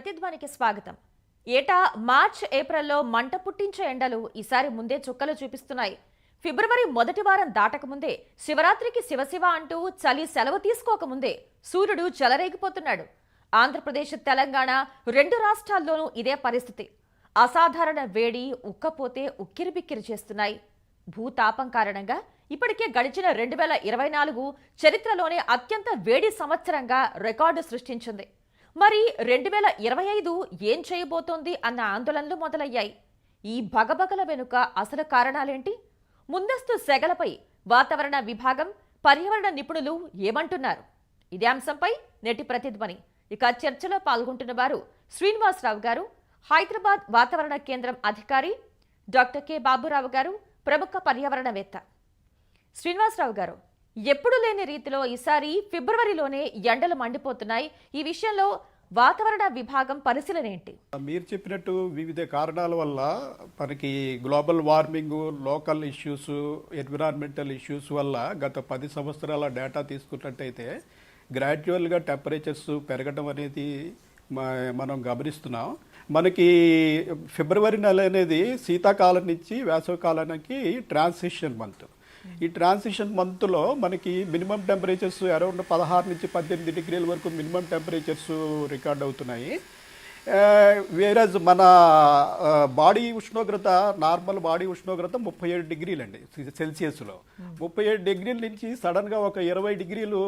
ప్రతిధ్వనికి స్వాగతం. ఏటా మార్చ్ ఏప్రిల్లో మంట పుట్టించే ఎండలు ఈసారి ముందే చుక్కలు చూపిస్తున్నాయి. ఫిబ్రవరి మొదటి వారం దాటకముందే శివరాత్రికి శివశివ అంటూ చలి సెలవు తీసుకోకముందే సూర్యుడు చెలరేగిపోతున్నాడు ఆంధ్రప్రదేశ్ తెలంగాణ రెండు రాష్ట్రాల్లోనూ ఇదే పరిస్థితి. అసాధారణ వేడి ఉక్కపోతే ఉక్కిరిబిక్కిరి చేస్తున్నాయి. భూతాపం కారణంగా ఇప్పటికే గడిచిన రెండు వేల ఇరవై నాలుగు చరిత్రలోనే అత్యంత వేడి సంవత్సరంగా రికార్డు సృష్టించింది. మరి రెండు వేల ఇరవై ఐదు ఏం చేయబోతోంది అన్న ఆందోళనలు మొదలయ్యాయి. ఈ భగభగల వెనుక అసలు కారణాలేంటి? ముందస్తు సెగలపై వాతావరణ విభాగం పర్యావరణ నిపుణులు ఏమంటున్నారు? ఇదే అంశంపై నేటి ప్రతిధ్వని. ఇక చర్చలో పాల్గొంటున్న వారు శ్రీనివాసరావు గారు హైదరాబాద్ వాతావరణ కేంద్రం అధికారి డాక్టర్ కె. బాబురావు గారు ప్రముఖ పర్యావరణవేత్త. శ్రీనివాసరావు గారు ఎప్పుడు లేని రీతిలో ఈసారి ఫిబ్రవరిలోనే ఎండలు మండిపోతున్నాయి. ఈ విషయంలో వాతావరణ విభాగం పరిశీలన ఏంటి? మీరు చెప్పినట్టు వివిధ కారణాల వల్ల మనకి global warming local issues environmental issues వల్ల గత పది సంవత్సరాల డేటా తీసుకున్నట్టయితే గ్రాడ్యువల్గా టెంపరేచర్స్ పెరగడం అనేది మ- మనం గమనిస్తున్నాం. మనకి ఫిబ్రవరి నెల అనేది శీతాకాలం నుంచి వేసవికాలానికి ట్రాన్సిషన్ మంత్. ఈ ట్రాన్సిషన్ మంత్లో మనకి మినిమం టెంపరేచర్స్ అరౌండ్ పదహారు నుంచి పద్దెనిమిది డిగ్రీల వరకు మినిమం టెంపరేచర్స్ రికార్డ్ అవుతున్నాయి. వేరజ్ మన బాడీ ఉష్ణోగ్రత నార్మల్ బాడీ ఉష్ణోగ్రత ముప్పై ఏడు డిగ్రీలు అండి సెల్సియస్లో ముప్పై ఏడు డిగ్రీల నుంచి సడన్గా ఒక ఇరవై డిగ్రీలు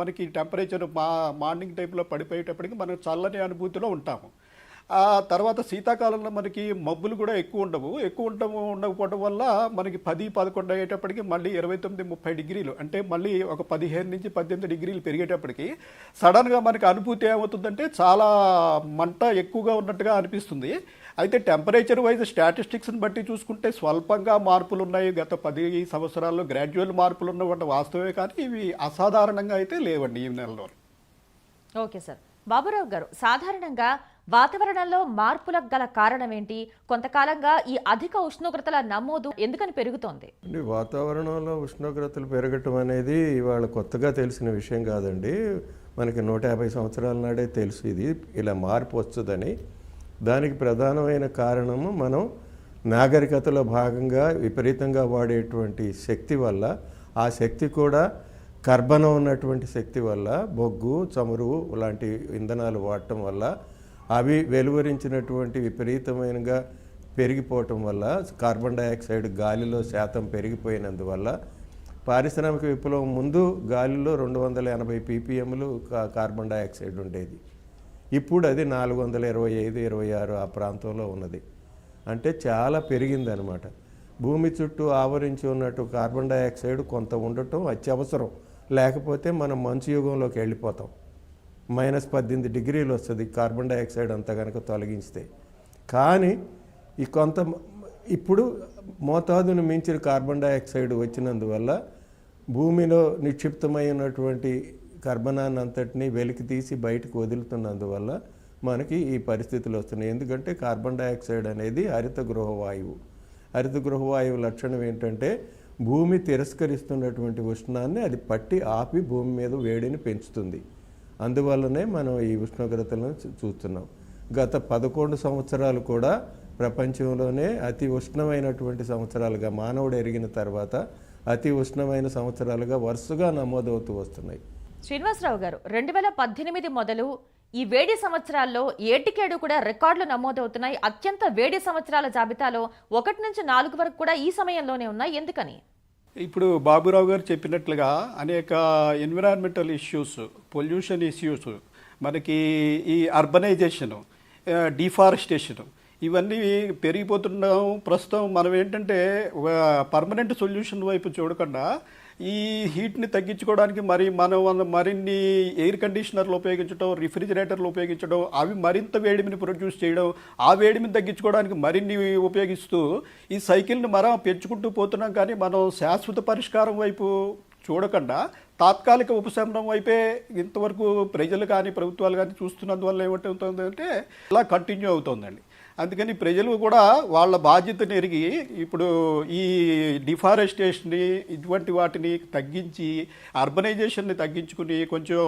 మనకి టెంపరేచర్ మా మార్నింగ్ టైంలో పడిపోయేటప్పటికి మనం చల్లని అనుభూతిలో ఉంటాము. ఆ తర్వాత శీతాకాలంలో మనకి మబ్బులు కూడా ఎక్కువ ఉండవు. ఎక్కువ ఉండవు ఉండకపోవడం వల్ల మనకి పది పదకొండు అయ్యేటప్పటికి మళ్ళీ ఇరవై తొమ్మిది ముప్పై డిగ్రీలు అంటే మళ్ళీ ఒక పదిహేను నుంచి పద్దెనిమిది డిగ్రీలు పెరిగేటప్పటికి సడన్గా మనకి అనుభూతి ఏమవుతుందంటే చాలా మంట ఎక్కువగా ఉన్నట్టుగా అనిపిస్తుంది. అయితే టెంపరేచర్ వైజ్ స్టాటిస్టిక్స్ని బట్టి చూసుకుంటే స్వల్పంగా మార్పులు ఉన్నాయి. గత పది సంవత్సరాల్లో గ్రాడ్యువల్ మార్పులు ఉన్నటువంటి వాస్తవమే కానీ ఇవి అసాధారణంగా అయితే లేవండి ఈ నెలలో. Okay sir. బాబురావు గారు సాధారణంగా వాతావరణంలో మార్పులకు గల కారణం ఏంటి కొంతకాలంగా ఈ అధిక ఉష్ణోగ్రతల నమోదు ఎందుకని పెరుగుతోంది? వాతావరణంలో ఉష్ణోగ్రతలు పెరగటం అనేది ఇవాళ కొత్తగా తెలిసిన విషయం కాదండి. మనకి నూట యాభై సంవత్సరాల నాడే తెలుసు ఇది. ఇలా మార్పు వస్తుందని. దానికి ప్రధానమైన కారణము మనం నాగరికతలో భాగంగా విపరీతంగా వాడేటువంటి శక్తి వల్ల ఆ శక్తి కూడా కర్బనం ఉన్నటువంటి శక్తి వల్ల బొగ్గు చమురు లాంటి ఇంధనాలు వాడటం వల్ల అవి వెలువరించినటువంటి విపరీతమైనగా పెరిగిపోవటం వల్ల కార్బన్ డైఆక్సైడ్ గాలిలో శాతం పెరిగిపోయినందువల్ల పారిశ్రామిక విప్లవం ముందు గాలిలో రెండు వందల ఎనభై పీపీఎంలు కార్బన్ డైఆక్సైడ్ ఉండేది. ఇప్పుడు అది నాలుగు వందల ఇరవై ఐదు ఇరవై ఆరు ఆ ప్రాంతంలో ఉన్నది. అంటే చాలా పెరిగిందనమాట. భూమి చుట్టూ ఆవరించి ఉన్నట్టు కార్బన్ డైఆక్సైడ్ కొంత ఉండటం అత్యవసరం. లేకపోతే మనం మంచు యుగంలోకి వెళ్ళిపోతాం. మైనస్ పద్దెనిమిది డిగ్రీలు వస్తుంది కార్బన్ డైఆక్సైడ్ అంతా కనుక తొలగించితే. కానీ ఈ కొంత ఇప్పుడు మోతాదును మించిన కార్బన్ డైఆక్సైడ్ వచ్చినందువల్ల భూమిలో నిక్షిప్తమై ఉన్నటువంటి కర్బనాన్ని అంతటినీ వెలికి తీసి బయటకు వదులుతున్నందువల్ల మనకి ఈ పరిస్థితులు వస్తున్నాయి. ఎందుకంటే కార్బన్ డైఆక్సైడ్ అనేది హరిత గృహ వాయువు. హరిత గృహ వాయువు లక్షణం ఏంటంటే భూమి తిరస్కరిస్తున్నటువంటి ఉష్ణాన్ని అది పట్టి ఆపి భూమి మీద వేడిని పెంచుతుంది. అందువల్లనే మనం ఈ ఉష్ణోగ్రతలను చూస్తున్నాం. గత పదకొండు సంవత్సరాలు కూడా ప్రపంచంలోనే అతి ఉష్ణమైనటువంటి సంవత్సరాలుగా మానవుడు ఎరిగిన తర్వాత అతి ఉష్ణమైన సంవత్సరాలుగా వరుసగా నమోదవుతూ వస్తున్నాయి. శ్రీనివాసరావు గారు రెండు వేల పద్దెనిమిది మొదలు ఈ వేడి సంవత్సరాల్లో ఏటికేడు కూడా రికార్డులు నమోదవుతున్నాయి. అత్యంత వేడి సంవత్సరాల జాబితాలో ఒకటి నుంచి నాలుగు వరకు కూడా ఈ సమయంలోనే ఉన్నాయి. ఎందుకని? ఇప్పుడు బాబురావు గారు చెప్పినట్లుగా అనేక ఎన్విరాన్మెంటల్ ఇష్యూస్ పొల్యూషన్ ఇష్యూస్ మనకి ఈ అర్బనైజేషను డిఫారెస్టేషన్ ఇవన్నీ పెరిగిపోతున్నాం. ప్రస్తుతం మనం ఏంటంటే పర్మనెంట్ సొల్యూషన్ వైపు చూడకుండా ఈ హీట్ని తగ్గించుకోవడానికి మరి మనం మరిన్ని ఎయిర్ కండిషనర్లు ఉపయోగించడం రిఫ్రిజిరేటర్లు ఉపయోగించడం అవి మరింత వేడిమిని ప్రొడ్యూస్ చేయడం ఆ వేడిమిని తగ్గించుకోవడానికి మరిన్ని ఉపయోగిస్తూ ఈ సైకిల్ని మనం పెంచుకుంటూ పోతున్నాం. కానీ మనం శాశ్వత పరిష్కారం వైపు చూడకుండా తాత్కాలిక ఉపశమనం వైపే ఇంతవరకు ప్రజలు కానీ ప్రభుత్వాలు కానీ చూస్తున్నందువల్ల ఏమంటుందంటే ఇలా కంటిన్యూ అవుతుందండి. అందుకని ప్రజలు కూడా వాళ్ళ బాధ్యతను ఎరిగి ఇప్పుడు ఈ డిఫారెస్టేషన్ని ఇటువంటి వాటిని తగ్గించి అర్బనైజేషన్ని తగ్గించుకుని కొంచెం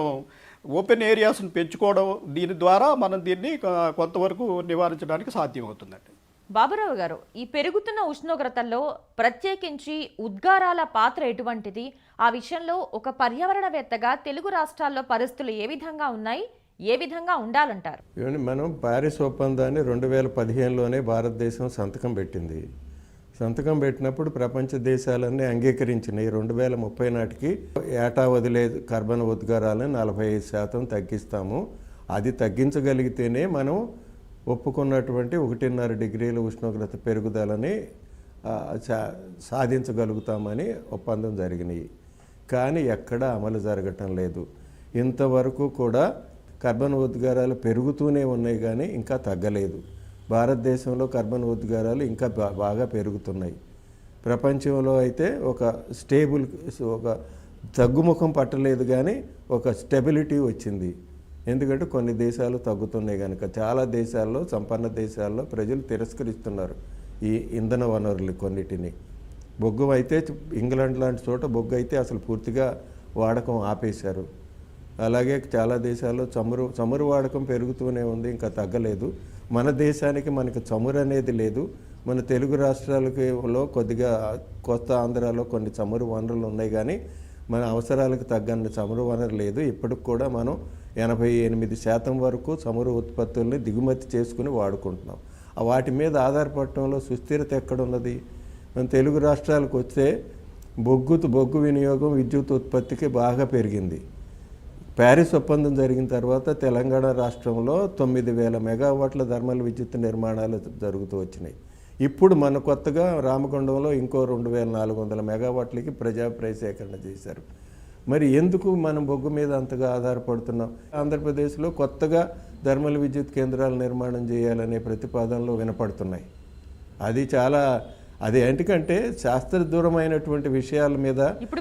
ఓపెన్ ఏరియాస్ని పెంచుకోవడం దీని ద్వారా మనం దీన్ని కొంతవరకు నివారించడానికి సాధ్యమవుతుందండి. బాబురావు గారు ఈ పెరుగుతున్న ఉష్ణోగ్రతల్లో ప్రత్యేకించి ఉద్గారాల పాత్ర ఎటువంటిది? ఆ విషయంలో ఒక పర్యావరణవేత్తగా తెలుగు రాష్ట్రాల్లో పరిస్థితులు ఏ విధంగా ఉన్నాయి? ఏ విధంగా ఉండాలంటారు? మనం ప్యారిస్ ఒప్పందాన్ని రెండు వేల పదిహేనులోనే భారతదేశం సంతకం పెట్టింది. సంతకం పెట్టినప్పుడు ప్రపంచ దేశాలన్నీ అంగీకరించినాయి. రెండు వేల ముప్పై నాటికి ఏటా వదిలే కర్బన ఉద్గారాలను నలభై ఐదు శాతం తగ్గిస్తాము. అది తగ్గించగలిగితేనే మనం ఒప్పుకున్నటువంటి ఒకటిన్నర డిగ్రీల ఉష్ణోగ్రత పెరుగుదలని సా- సాధించగలుగుతామని ఒప్పందం జరిగినాయి. కానీ ఎక్కడా అమలు జరగటం లేదు. ఇంతవరకు కూడా కర్బన ఉద్గారాలు పెరుగుతూనే ఉన్నాయి కానీ ఇంకా తగ్గలేదు. భారతదేశంలో కర్బన ఉద్గారాలు ఇంకా బాగా పెరుగుతున్నాయి. ప్రపంచంలో అయితే ఒక స్టేబుల్ ఒక తగ్గుముఖం పట్టలేదు కానీ ఒక స్టెబిలిటీ వచ్చింది. ఎందుకంటే కొన్ని దేశాలు తగ్గుతున్నాయి కనుక చాలా దేశాల్లో సంపన్న దేశాల్లో ప్రజలు తిరస్కరిస్తున్నారు ఈ ఇంధన వనరులు కొన్నిటిని. బొగ్గు అయితే ఇంగ్లాండ్ లాంటి చోట బొగ్గు అయితే అసలు పూర్తిగా వాడకం ఆపేశారు. అలాగే చాలా దేశాల్లో చమురు చమురు వాడకం పెరుగుతూనే ఉంది ఇంకా తగ్గలేదు. మన దేశానికి మనకి చమురు అనేది లేదు. మన తెలుగు రాష్ట్రాలకులో కొద్దిగా కొత్త ఆంధ్రాలో కొన్ని చమురు వనరులు ఉన్నాయి కానీ మన అవసరాలకు తగ్గని చమురు వనరు లేదు. ఇప్పటికి కూడా మనం ఎనభై ఎనిమిది శాతం వరకు చమురు ఉత్పత్తుల్ని దిగుమతి చేసుకుని వాడుకుంటున్నాం. వాటి మీద ఆధారపడటంలో సుస్థిరత ఎక్కడున్నది? మన తెలుగు రాష్ట్రాలకు వస్తే బొగ్గు బొగ్గు వినియోగం విద్యుత్ ఉత్పత్తికి బాగా పెరిగింది. ప్యారిస్ ఒప్పందం జరిగిన తర్వాత తెలంగాణ రాష్ట్రంలో తొమ్మిది వేల మెగావాట్ల థర్మల్ విద్యుత్ నిర్మాణాలు జరుగుతూ వచ్చినాయి. ఇప్పుడు మన కొత్తగా రామకొండంలో ఇంకో రెండు వేల నాలుగు వందల మెగావాట్లకి ప్రజాప్రయ సేకరణ చేశారు. మరి ఎందుకు మనం బొగ్గు మీద అంతగా ఆధారపడుతున్నాం? ఆంధ్రప్రదేశ్లో కొత్తగా థర్మల్ విద్యుత్ కేంద్రాలు నిర్మాణం చేయాలనే ప్రతిపాదనలు వినపడుతున్నాయి. అది చాలా అది ఎందుకంటే శాస్త్ర దూరమైనటువంటి విషయాల మీద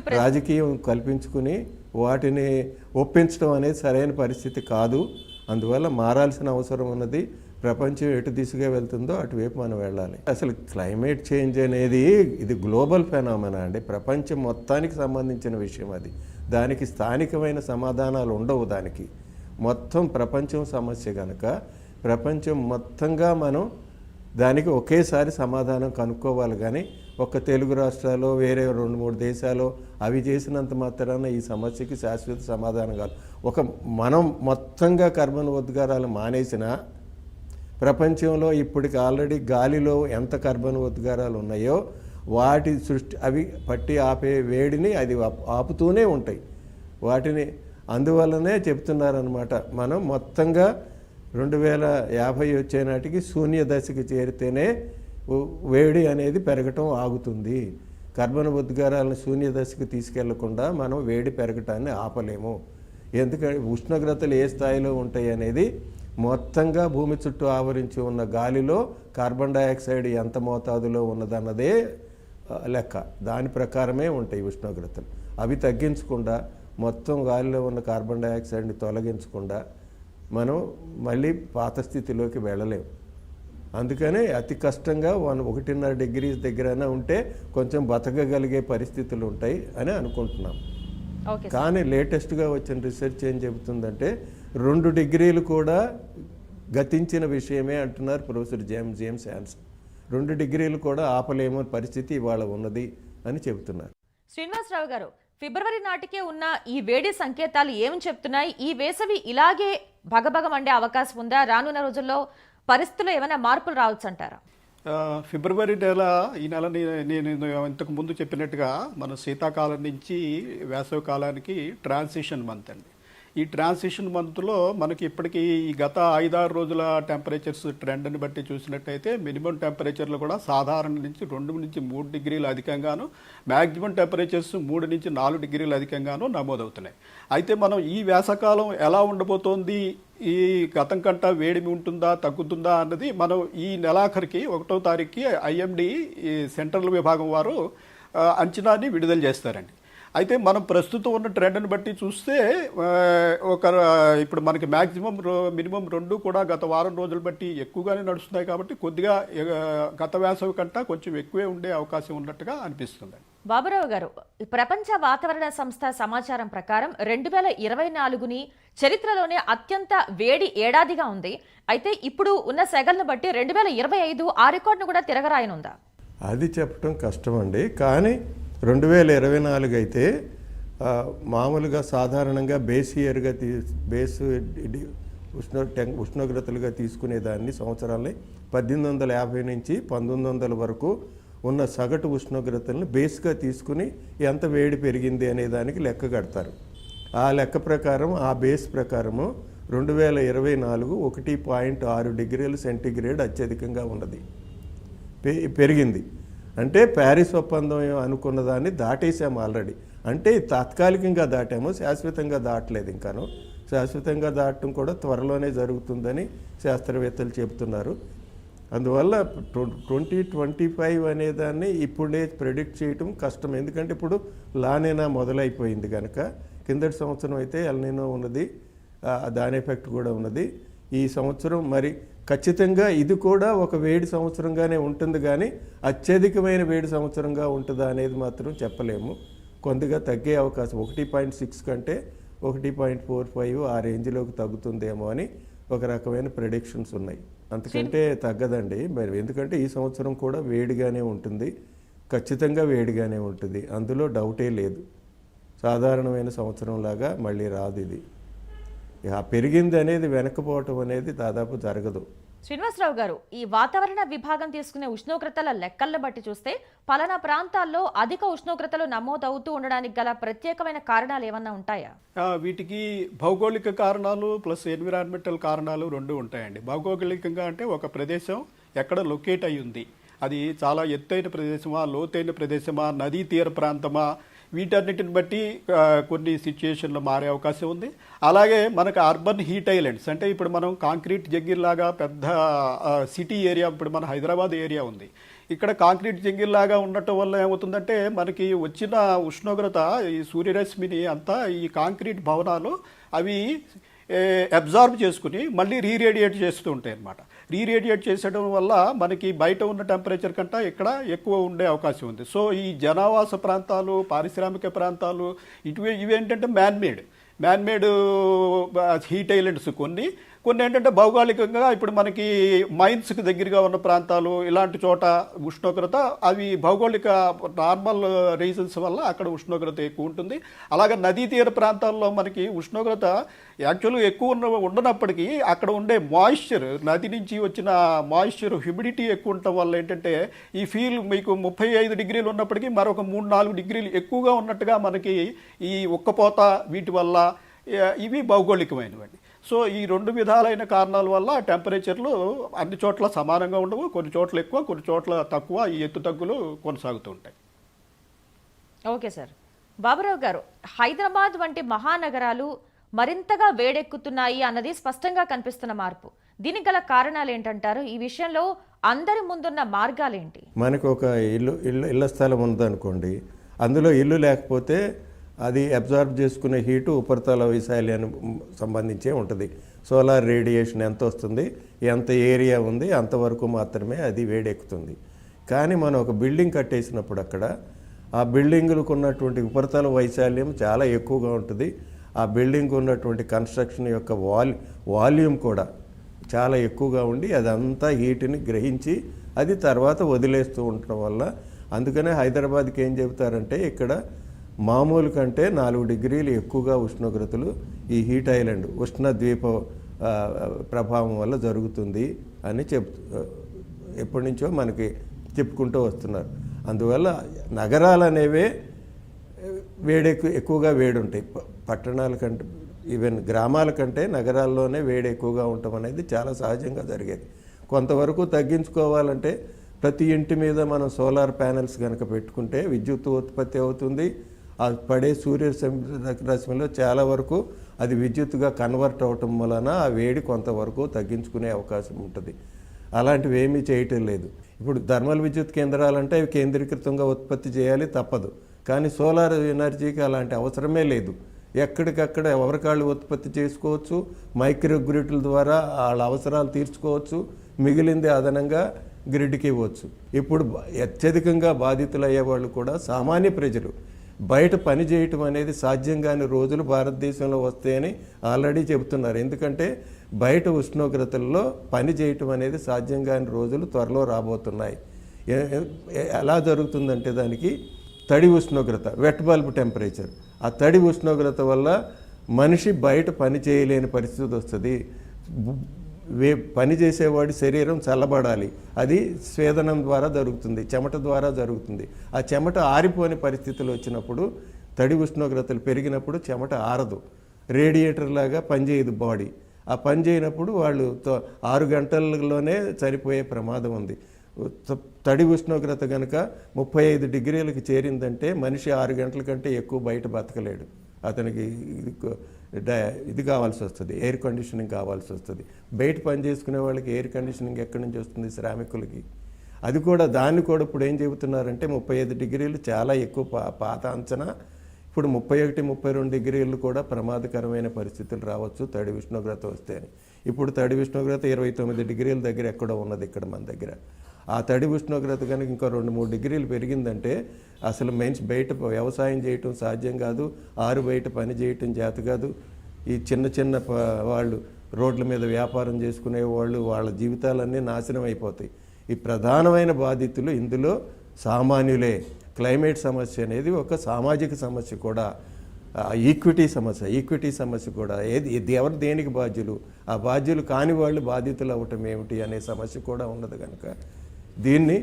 రాజకీయం కల్పించుకుని వాటిని ఒప్పించడం అనేది సరైన పరిస్థితి కాదు. అందువల్ల మారాల్సిన అవసరం ఉన్నది. ప్రపంచం ఎటు దిశగా వెళ్తుందో అటువైపు మనం వెళ్ళాలి. అసలు క్లైమేట్ చేంజ్ అనేది ఇది గ్లోబల్ ఫెనామినా అండి. ప్రపంచం మొత్తానికి సంబంధించిన విషయం అది. దానికి స్థానికమైన సమాధానాలు ఉండవు దానికి. మొత్తం ప్రపంచం సమస్య కనుక ప్రపంచం మొత్తంగా మనం దానికి ఒకేసారి సమాధానం కనుక్కోవాలి కానీ ఒక్క తెలుగు రాష్ట్రాలు వేరే రెండు మూడు దేశాలు అవి చేసినంత మాత్రాన ఈ సమస్యకి శాశ్వత సమాధానం కాదు. ఒక మనం మొత్తంగా కర్మను ఉద్గారాలు మానేసినా ప్రపంచంలో ఇప్పటికి ఆల్రెడీ గాలిలో ఎంత కర్బన ఉద్గారాలు ఉన్నాయో వాటి సృష్టి అవి పట్టి ఆపే వేడిని అది ఆపు- ఆపుతూనే ఉంటాయి. వాటిని అందువల్లనే చెప్తున్నారనమాట మనం మొత్తంగా రెండు వేల యాభై వచ్చే నాటికి శూన్య దశకి చేరితేనే వేడి అనేది పెరగటం ఆగుతుంది. కర్బన ఉద్గారాలను శూన్య దశకు తీసుకెళ్ళకుండా మనం వేడి పెరగటాన్ని ఆపలేము. ఎందుకంటే ఉష్ణోగ్రతలు ఏ స్థాయిలో ఉంటాయి అనేది మొత్తంగా భూమి చుట్టూ ఆవరించి ఉన్న గాలిలో కార్బన్ డయాక్సైడ్ ఎంత మోతాదులో ఉన్నదన్నదే లెక్క. దాని ప్రకారమే ఉంటాయి ఉష్ణోగ్రతలు. అవి తగ్గించకుండా మొత్తం గాలిలో ఉన్న కార్బన్ డయాక్సైడ్ని తొలగించకుండా మనం మళ్ళీ పాత స్థితిలోకి వెళ్ళలేం. అందుకనే అతి కష్టంగా వన్ ఒకటిన్నర డిగ్రీస్ దగ్గరైనా ఉంటే కొంచెం బతకగలిగే పరిస్థితులు ఉంటాయి అని అనుకుంటున్నాం. కానీ లేటెస్ట్గా వచ్చిన రీసెర్చ్ ఏం చెబుతుందంటే రెండు డిగ్రీలు కూడా గతించిన విషయమే అంటున్నారు ప్రొఫెసర్ జేమ్స్ జేమ్స్ యాన్సన్ రెండు డిగ్రీలు కూడా ఆపలేము పరిస్థితి ఇవాళ ఉన్నది అని చెబుతున్నారు. శ్రీనివాసరావు గారు ఫిబ్రవరి నాటికే ఉన్న ఈ వేడి సంకేతాలు ఏమి చెప్తున్నాయి? ఈ వేసవి ఇలాగే భగభగం మండే అవకాశం ఉందా? రానున్న రోజుల్లో పరిస్థితుల్లో ఏమైనా మార్పులు రావచ్చు అంటారా? ఫిబ్రవరి నెల ఈ నెల నేను ఇంతకు ముందు చెప్పినట్టుగా మన శీతాకాలం నుంచి వేసవి కాలానికి ట్రాన్సిషన్ మంత్ అండి. ఈ ట్రాన్సిషన్ మంత్లో మనకి ఇప్పటికీ ఈ గత ఐదారు రోజుల టెంపరేచర్స్ ట్రెండ్ని బట్టి చూసినట్టయితే మినిమం టెంపరేచర్లు కూడా సాధారణ నుంచి రెండు నుంచి మూడు డిగ్రీలు అధికంగాను మ్యాక్సిమం టెంపరేచర్స్ మూడు నుంచి నాలుగు డిగ్రీలు అధికంగాను నమోదవుతున్నాయి. అయితే మనం ఈ వేసవకాలం ఎలా ఉండబోతోంది? ఈ గతం కంట వేడిమి ఉంటుందా తగ్గుతుందా అన్నది మనం ఈ నెలాఖరికి ఒకటో తారీఖుకి ఐఎండి ఈ సెంట్రల్ విభాగం వారు అంచనాన్ని అంచనాని విడుదల చేస్తారండి. అయితే మనం ప్రస్తుతం ఉన్న ట్రెండ్ని బట్టి చూస్తే ఒక ఇప్పుడు మనకి మ్యాక్సిమం మినిమం రెండు కూడా గత వారం రోజులు బట్టి ఎక్కువగానే నడుస్తున్నాయి కాబట్టి కొద్దిగా గత వేసవి కంట కొంచెం ఎక్కువే ఉండే అవకాశం ఉన్నట్టుగా అనిపిస్తుంది. బాబురావు గారు ప్రపంచ వాతావరణ సంస్థ సమాచారం ప్రకారం రెండు వేల ఇరవై నాలుగుని చరిత్రలోనే అత్యంత వేడి ఏడాదిగా ఉంది. అయితే ఇప్పుడు ఉన్న సెగలను బట్టి రెండు వేల ఇరవై ఐదు ఆ రికార్డును కూడా తిరగరాయనుందా? అది చెప్పడం కష్టం అండి కానీ రెండు వేల ఇరవై నాలుగు అయితే మామూలుగా సాధారణంగా బేస్ ఇయర్గా తీ బేస్ ఉష్ణ టెం- ఉష్ణోగ్రతలుగా తీసుకునేదాన్ని సంవత్సరాల్ని పద్దెనిమిది వందల యాభై నుంచి పంతొమ్మిది వందల వరకు ఉన్న సగటు ఉష్ణోగ్రతలను బేస్గా తీసుకుని ఎంత వేడి పెరిగింది అనే దానికి లెక్క కడతారు. ఆ లెక్క ప్రకారం ఆ బేస్ ప్రకారము రెండు వేల ఇరవై నాలుగు ఒకటి పాయింట్ ఆరు డిగ్రీలు సెంటీగ్రేడ్ అత్యధికంగా ఉన్నది. పె- పెరిగింది. అంటే ప్యారిస్ ఒప్పందం అనుకున్న దాన్ని దాటేసాము ఆల్రెడీ. అంటే తాత్కాలికంగా దాటాము శాశ్వతంగా దాటలేదు ఇంకాను. శాశ్వతంగా దాటడం కూడా త్వరలోనే జరుగుతుందని శాస్త్రవేత్తలు చెబుతున్నారు. అందువల్ల ట్వంటీ ట్వంటీ ఫైవ్ అనేదాన్ని ఇప్పుడే ప్రెడిక్ట్ చేయటం కష్టం. ఎందుకంటే ఇప్పుడు లానేనా మొదలైపోయింది కనుక కిందటి సంవత్సరం అయితే ఎల్నేనో ఉన్నది దాని ఎఫెక్ట్ కూడా ఉన్నది. ఈ సంవత్సరం మరి ఖచ్చితంగా ఇది కూడా ఒక వేడి సంవత్సరంగానే ఉంటుంది కానీ అత్యధికమైన వేడి సంవత్సరంగా ఉంటుందా అనేది మాత్రం చెప్పలేము. కొద్దిగా తగ్గే అవకాశం ఒకటి పాయింట్ సిక్స్ కంటే ఒకటి పాయింట్ ఫోర్ ఫైవ్ ఆ రేంజ్లోకి తగ్గుతుందేమో అని ఒక రకమైన ప్రెడిక్షన్స్ ఉన్నాయి. అంతకంటే తగ్గదండి. మరి ఎందుకంటే ఈ సంవత్సరం కూడా వేడిగానే ఉంటుంది. ఖచ్చితంగా వేడిగానే ఉంటుంది. అందులో డౌటే లేదు. సాధారణమైన సంవత్సరం లాగా మళ్ళీ రాదు ఇది. పెరిగింది అనేది వెనక్కిపోవటం అనేది దాదాపు జరగదు. శ్రీనివాసరావు గారు ఈ వాతావరణ విభాగం తీసుకునే ఉష్ణోగ్రతల లెక్కలను బట్టి చూస్తే పలానా ప్రాంతాల్లో అధిక ఉష్ణోగ్రతలు నమోదవుతూ ఉండడానికి గల ప్రత్యేకమైన కారణాలు ఏమన్నా ఉంటాయా? ఆ, వీటికి భౌగోళిక కారణాలు ప్లస్ ఎన్విరాన్మెంటల్ కారణాలు రెండు ఉంటాయండి. భౌగోళికంగా అంటే ఒక ప్రదేశం ఎక్కడ లొకేట్ అయి ఉంది అది చాలా ఎత్తైన ప్రదేశమా లోతైన ప్రదేశమా నదీ తీర ప్రాంతమా వీటన్నిటిని బట్టి కొన్ని సిచ్యుయేషన్లో మారే అవకాశం ఉంది. అలాగే మనకు అర్బన్ హీట్ ఐలాండ్స్ అంటే ఇప్పుడు మనం కాంక్రీట్ జగ్గిర్లాగా పెద్ద సిటీ ఏరియా ఇప్పుడు మన హైదరాబాద్ ఏరియా ఉంది. ఇక్కడ కాంక్రీట్ జంగిల్లాగా ఉండటం వల్ల ఏమవుతుందంటే మనకి వచ్చిన ఉష్ణోగ్రత ఈ సూర్యరశ్మిని అంతా ఈ కాంక్రీట్ భవనాలు అవి అబ్జార్బ్ చేసుకుని మళ్ళీ రీరేడియేట్ చేస్తూ ఉంటాయి అన్నమాట రీరేడియేట్ చేసడం వల్ల మనకి బయట ఉన్న టెంపరేచర్ కంటే ఇక్కడ ఎక్కువ ఉండే అవకాశం ఉంది. సో ఈ జనావాస ప్రాంతాలు పారిశ్రామిక ప్రాంతాలు ఇటువే ఇవేంటంటే మ్యాన్మేడ్. మ్యాన్మేడ్ హీట్ ఐలాండ్స్ కొన్ని. కొన్ని ఏంటంటే భౌగోళికంగా ఇప్పుడు మనకి మైన్స్కి దగ్గరగా ఉన్న ప్రాంతాలు ఇలాంటి చోట ఉష్ణోగ్రత అవి భౌగోళిక నార్మల్ రీజన్స్ వల్ల అక్కడ ఉష్ణోగ్రత ఎక్కువ ఉంటుంది. అలాగే నదీ తీర ప్రాంతాల్లో మనకి ఉష్ణోగ్రత యాక్చువల్గా ఎక్కువ ఉన్న ఉండనప్పటికీ అక్కడ ఉండే మాయిశ్చర్ నది నుంచి వచ్చిన మాయిశ్చర్ హ్యూమిడిటీ ఎక్కువ ఉండటం వల్ల ఏంటంటే ఈ ఫీల్ మీకు ముప్పై ఐదు డిగ్రీలు ఉన్నప్పటికీ మరొక మూడు నాలుగు డిగ్రీలు ఎక్కువగా ఉన్నట్టుగా మనకి ఈ ఉక్కపోత వీటి వల్ల ఇవి భౌగోళికమైనవండి. సో ఈ రెండు విధాలైన కారణాల వల్ల టెంపరేచర్లు అన్ని చోట్ల సమానంగా ఉండవు. కొన్ని చోట్ల ఎక్కువ కొన్ని చోట్ల తక్కువ. ఈ ఎత్తు తగ్గులు కొనసాగుతూ ఉంటాయి. Okay sir. బాబురావు గారు హైదరాబాద్ వంటి మహానగరాలు మరింతగా వేడెక్కుతున్నాయి అన్నది స్పష్టంగా కనిపిస్తున్న మార్పు. దీనికి గల కారణాలు ఏంటంటారు? ఈ విషయంలో అందరి ముందున్న మార్గాలేంటి? మనకు ఒక ఇల్లు ఇల్లు ఇళ్ళ స్థలం ఉందనుకోండి. అందులో ఇల్లు లేకపోతే అది అబ్జార్బ్ చేసుకునే హీటు ఉపరితల వైశాల్యానికి సంబంధించే ఉంటుంది. సోలార్ రేడియేషన్ ఎంత వస్తుంది? ఎంత ఏరియా ఉంది? అంతవరకు మాత్రమే అది వేడెక్కుతుంది. కానీ మనం ఒక బిల్డింగ్ కట్టేసినప్పుడు అక్కడ ఆ బిల్డింగులకు ఉన్నటువంటి ఉపరితల వైశాల్యం చాలా ఎక్కువగా ఉంటుంది. ఆ బిల్డింగ్ ఉన్నటువంటి కన్స్ట్రక్షన్ యొక్క వాల్ వాల్యూమ్ కూడా చాలా ఎక్కువగా ఉండి అదంతా హీట్ని గ్రహించి అది తర్వాత వదిలేస్తూ ఉండటం వల్ల అందుకనే హైదరాబాద్కి ఏం చెబుతారంటే ఇక్కడ మామూలు కంటే నాలుగు డిగ్రీలు ఎక్కువగా ఉష్ణోగ్రతలు ఈ హీట్ ఐలాండ్ ఉష్ణ ద్వీప ప్రభావం వల్ల జరుగుతుంది అని చెప్ ఎప్పటి నుంచో మనకి చెప్పుకుంటూ వస్తున్నారు. అందువల్ల నగరాలు అనేవే వేడెక్కు ఎక్కువగా వేడి ఉంటాయి ప- పట్టణాల కంటే ఈవెన్ గ్రామాల కంటే నగరాల్లోనే వేడి ఎక్కువగా ఉండటం అనేది చాలా సహజంగా జరిగేది. కొంతవరకు తగ్గించుకోవాలంటే ప్రతి ఇంటి మీద మనం సోలార్ ప్యానెల్స్ కనుక పెట్టుకుంటే విద్యుత్ ఉత్పత్తి అవుతుంది ఆ పడే సూర్య రశ్మిలో చాలా వరకు అది విద్యుత్తుగా కన్వర్ట్ అవటం వలన ఆ వేడి కొంతవరకు తగ్గించుకునే అవకాశం ఉంటుంది. అలాంటివి ఏమీ చేయటం లేదు. ఇప్పుడు థర్మల్ విద్యుత్ కేంద్రాలంటే అవి కేంద్రీకృతంగా ఉత్పత్తి చేయాలి తప్పదు. కానీ సోలార్ ఎనర్జీకి అలాంటి అవసరమే లేదు. ఎక్కడికక్కడ ఎవరికాళ్ళు ఉత్పత్తి చేసుకోవచ్చు మైక్రో గ్రిడ్ల ద్వారా వాళ్ళ అవసరాలు తీర్చుకోవచ్చు మిగిలింది అదనంగా గ్రిడ్కి ఇవ్వచ్చు. ఇప్పుడు అత్యధికంగా బాధితులు అయ్యేవాళ్ళు కూడా సామాన్య ప్రజలు బయట పని చేయటం అనేది సాధ్యం కాని రోజులు భారతదేశంలో వస్తాయని ఆల్రెడీ చెబుతున్నారు. ఎందుకంటే బయట ఉష్ణోగ్రతల్లో పని చేయటం అనేది సాధ్యం కాని రోజులు త్వరలో రాబోతున్నాయి. ఎలా జరుగుతుందంటే దానికి తడి ఉష్ణోగ్రత వెట్ బల్బ్ టెంపరేచర్ ఆ తడి ఉష్ణోగ్రత వల్ల మనిషి బయట పని చేయలేని పరిస్థితి వస్తుంది. వే పని చేసేవాడి శరీరం చల్లబడాలి. అది స్వేదనం ద్వారా జరుగుతుంది చెమట ద్వారా జరుగుతుంది. ఆ చెమట ఆరిపోని పరిస్థితులు వచ్చినప్పుడు తడి ఉష్ణోగ్రతలు పెరిగినప్పుడు చెమట ఆరదు. రేడియేటర్ లాగా పనిచేయదు బాడీ. ఆ పని చేయనప్పుడు వాళ్ళు ఆరు గంటల్లోనే చనిపోయే ప్రమాదం ఉంది. తడి ఉష్ణోగ్రత కనుక ముప్పై ఐదు డిగ్రీలకు చేరిందంటే మనిషి ఆరు గంటల కంటే ఎక్కువ బయట బతకలేడు. అతనికి ఇది డ- ఇది కావాల్సి వస్తుంది ఎయిర్ కండిషనింగ్ కావాల్సి వస్తుంది. బయట పని చేసుకునే వాళ్ళకి ఎయిర్ కండిషనింగ్ ఎక్కడి నుంచి వస్తుంది శ్రామికులకి? అది కూడా దాన్ని కూడా ఇప్పుడు ఏం చెబుతున్నారంటే ముప్పై ఐదు డిగ్రీలు చాలా ఎక్కువ పా పాత అంచనా. ఇప్పుడు ముప్పై ఒకటి ముప్పై రెండు డిగ్రీలు కూడా ప్రమాదకరమైన పరిస్థితులు రావచ్చు తడి ఉష్ణోగ్రత వస్తే అని ఇప్పుడు తడి ఉష్ణోగ్రత ఇరవై తొమ్మిది డిగ్రీల దగ్గర ఎక్కడో ఉన్నది ఇక్కడ మన దగ్గర. ఆ తడి ఉష్ణోగ్రత కనుక ఇంకో రెండు మూడు డిగ్రీలు పెరిగిందంటే అసలు మనిషి బయట వ్యవసాయం చేయటం సాధ్యం కాదు ఆరు బయట పని చేయటం చేత కాదు. ఈ చిన్న చిన్న వాళ్ళు రోడ్ల మీద వ్యాపారం చేసుకునే వాళ్ళు వాళ్ళ జీవితాలన్నీ నాశనం అయిపోతాయి. ఈ ప్రధానమైన బాధితులు ఇందులో సామాన్యులే. క్లైమేట్ సమస్య అనేది ఒక సామాజిక సమస్య కూడా. ఈక్విటీ సమస్య ఈక్విటీ సమస్య కూడా. ఏది ఎవరు దేనికి బాధ్యులు? ఆ బాధ్యులు కాని వాళ్ళు బాధితులు అవ్వటం ఏమిటి అనే సమస్య కూడా ఉన్నది కనుక. దీన్ని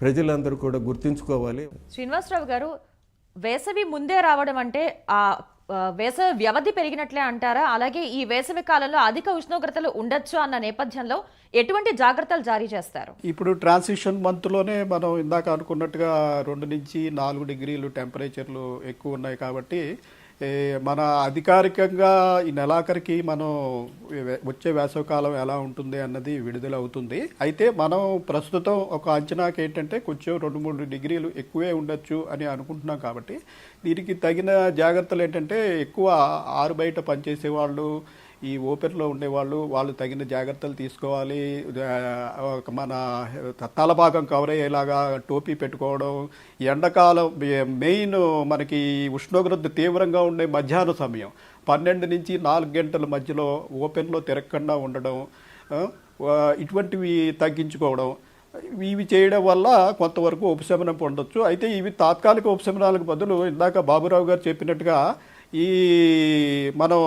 ప్రజలందరూ కూడా గుర్తుంచుకోవాలి. శ్రీనివాసరావు గారు వేసవి ముందే రావడం అంటే ఆ వేసవి వ్యవధి పెరిగినట్లే అంటారా? అలాగే ఈ వేసవి కాలంలో అధిక ఉష్ణోగ్రతలు ఉండొచ్చు అన్న నేపథ్యంలో ఎటువంటి జాగ్రత్తలు జారీ చేస్తారు? ఇప్పుడు ట్రాన్సిషన్ మంత్లోనే మనం ఇందాక అనుకున్నట్టుగా రెండు నుంచి నాలుగు డిగ్రీలు టెంపరేచర్లు ఎక్కువ ఉన్నాయి కాబట్టి మన అధికారికంగా ఈ నెలాఖరికి మనం వచ్చే వేసవికాలం ఎలా ఉంటుంది అన్నది విడుదల అవుతుంది. అయితే మనం ప్రస్తుతం ఒక అంచనాకి ఏంటంటే కొంచెం రెండు మూడు డిగ్రీలు ఎక్కువే ఉండొచ్చు అని అనుకుంటున్నాం కాబట్టి దీనికి తగిన జాగ్రత్తలు ఏంటంటే ఎక్కువ ఆరు బయట పనిచేసే వాళ్ళు ఈ ఓపెన్లో ఉండేవాళ్ళు వాళ్ళు తగిన జాగ్రత్తలు తీసుకోవాలి. ఒక మన తత్తాల భాగం కవర్ అయ్యేలాగా టోపీ పెట్టుకోవడం. ఎండాకాలం మెయిన్ మనకి ఉష్ణోగ్రత తీవ్రంగా ఉండే మధ్యాహ్న సమయం. పన్నెండు నుంచి నాలుగు గంటల మధ్యలో ఓపెన్లో తిరగకుండా ఉండడం ఇటువంటివి తగ్గించుకోవడం. ఇవి చేయడం వల్ల కొంతవరకు ఉపశమనం పొందొచ్చు. అయితే ఇవి తాత్కాలిక ఉపశమనాలకు బదులు ఇందాక బాబురావు గారు చెప్పినట్టుగా ఈ మనం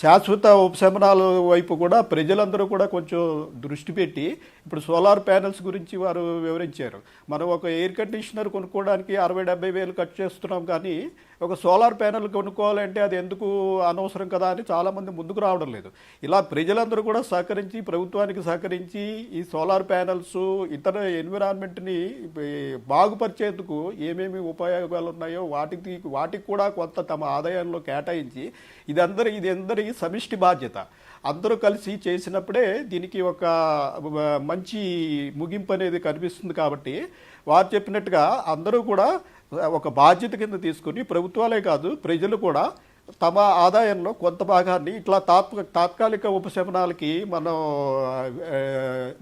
శాశ్వత ఉపశమనాల వైపు కూడా ప్రజలందరూ కూడా కొంచెం దృష్టి పెట్టి ఇప్పుడు సోలార్ ప్యానెల్స్ గురించి వారు వివరించారు. మనం ఒక ఎయిర్ కండిషనర్ కొనుక్కోవడానికి అరవై డెబ్బై వేలు ఖర్చు చేస్తున్నాం కానీ ఒక సోలార్ ప్యానెల్ కొనుక్కోవాలంటే అది ఎందుకు అనవసరం కదా అని చాలామంది ముందుకు రావడం లేదు. ఇలా ప్రజలందరూ కూడా సహకరించి ప్రభుత్వానికి సహకరించి ఈ సోలార్ ప్యానెల్స్ ఇతర ఎన్విరాన్మెంట్ని బాగుపరిచేందుకు ఏమేమి ఉపయోగాలు ఉన్నాయో వాటికి వాటికి కూడా కొంత తమ ఆదాయంలో కేటాయించి ఇదందరి ఇది అందరి సమిష్టి బాధ్యత. అందరూ కలిసి చేసినప్పుడే దీనికి ఒక మంచి ముగింపు అనేది కనిపిస్తుంది కాబట్టి వారు చెప్పినట్టుగా అందరూ కూడా ఒక బాధ్యత కింద తీసుకుని ప్రభుత్వాలే కాదు ప్రజలు కూడా తమ ఆదాయంలో కొంత భాగాన్ని ఇట్లా తాత్క తాత్కాలిక ఉపశమనాలకి మనం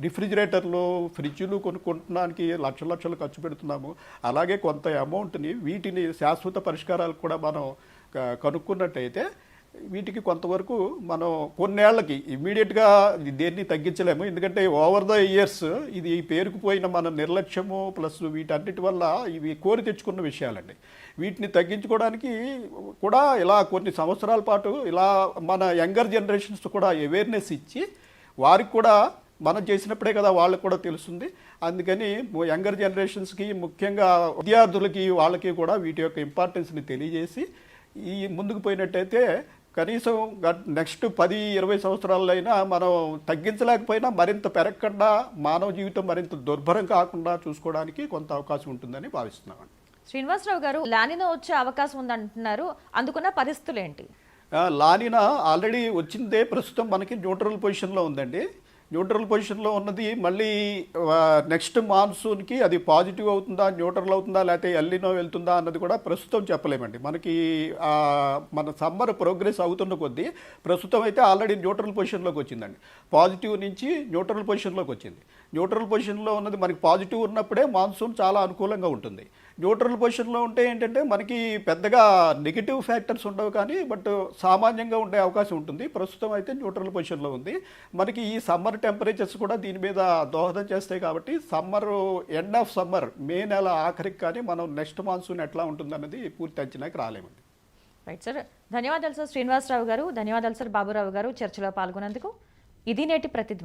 రిఫ్రిజిరేటర్లు ఫ్రిడ్జ్లు కొనుక్కుంటున్నానికి లక్షల లక్షలు ఖర్చు పెడుతున్నాము. అలాగే కొంత అమౌంట్ని వీటిని శాశ్వత పరిష్కారాలు కూడా మనం కనుక్కున్నట్టయితే వీటికి కొంతవరకు మనం కొన్నేళ్ళకి ఇమ్మీడియట్గా దేన్ని తగ్గించలేము. ఎందుకంటే ఓవర్ ద ఇయర్స్ ఇది పేరుకుపోయిన మన నిర్లక్ష్యము ప్లస్ వీటన్నిటి వల్ల ఇవి కోరి తెచ్చుకున్న విషయాలండి. వీటిని తగ్గించుకోవడానికి కూడా ఇలా కొన్ని సంవత్సరాల పాటు ఇలా మన యంగర్ జనరేషన్స్ కూడా అవేర్నెస్ ఇచ్చి వారికి కూడా మనం చేసినప్పుడే కదా వాళ్ళకి కూడా తెలుస్తుంది. అందుకని యంగర్ జనరేషన్స్కి ముఖ్యంగా విద్యార్థులకి వాళ్ళకి కూడా వీటి యొక్క ఇంపార్టెన్స్ని తెలియజేసి ఈ ముందుకు పోయినట్టయితే కనీసం నెక్స్ట్ పది ఇరవై సంవత్సరాల్లో అయినా మనం తగ్గించలేకపోయినా మరింత పెరగకుండా మానవ జీవితం మరింత దుర్భరం కాకుండా చూసుకోవడానికి కొంత అవకాశం ఉంటుందని భావిస్తున్నామండి. శ్రీనివాసరావు గారు లానినో వచ్చే అవకాశం ఉందంటున్నారు. అందుకున్న పరిస్థితులు ఏంటి లానినా ఆల్రెడీ వచ్చిందే ప్రస్తుతం మనకి న్యూట్రల్ పొజిషన్లో ఉందండి. న్యూట్రల్ పొజిషన్లో ఉన్నది. మళ్ళీ నెక్స్ట్ మాన్సూన్కి అది పాజిటివ్ అవుతుందా న్యూట్రల్ అవుతుందా లేకపోతే ఎల్లినో వెళ్తుందా అన్నది కూడా ప్రస్తుతం చెప్పలేమండి. మనకి మన సమ్మర్ ప్రోగ్రెస్ అవుతున్న కొద్దీ ప్రస్తుతం అయితే ఆల్రెడీ న్యూట్రల్ పొజిషన్లోకి వచ్చిందండి. పాజిటివ్ నుంచి న్యూట్రల్ పొజిషన్లోకి వచ్చింది. న్యూట్రల్ పొజిషన్లో ఉన్నది మనకి పాజిటివ్ ఉన్నప్పుడే మాన్సూన్ చాలా అనుకూలంగా ఉంటుంది. న్యూట్రల్ పొజిషన్లో ఉంటే ఏంటంటే మనకి పెద్దగా నెగిటివ్ ఫ్యాక్టర్స్ ఉండవు కానీ బట్ సామాన్యంగా ఉండే అవకాశం ఉంటుంది. ప్రస్తుతం అయితే న్యూట్రల్ పొజిషన్లో ఉంది. మనకి ఈ సమ్మర్ టెంపరేచర్స్ కూడా దీని మీద దోహదం చేస్తాయి కాబట్టి summer end of summer May నెల ఆఖరికి కానీ మనం నెక్స్ట్ మాన్సూన్ ఎట్లా ఉంటుందన్నది పూర్తి అంచనాకి రాలేమండి. Right sir. ధన్యవాదాలు సార్ శ్రీనివాసరావు గారు. ధన్యవాదాలు సార్ బాబురావు గారు చర్చలో పాల్గొన్నందుకు. ఇది నేటి ప్రతిధ్వని.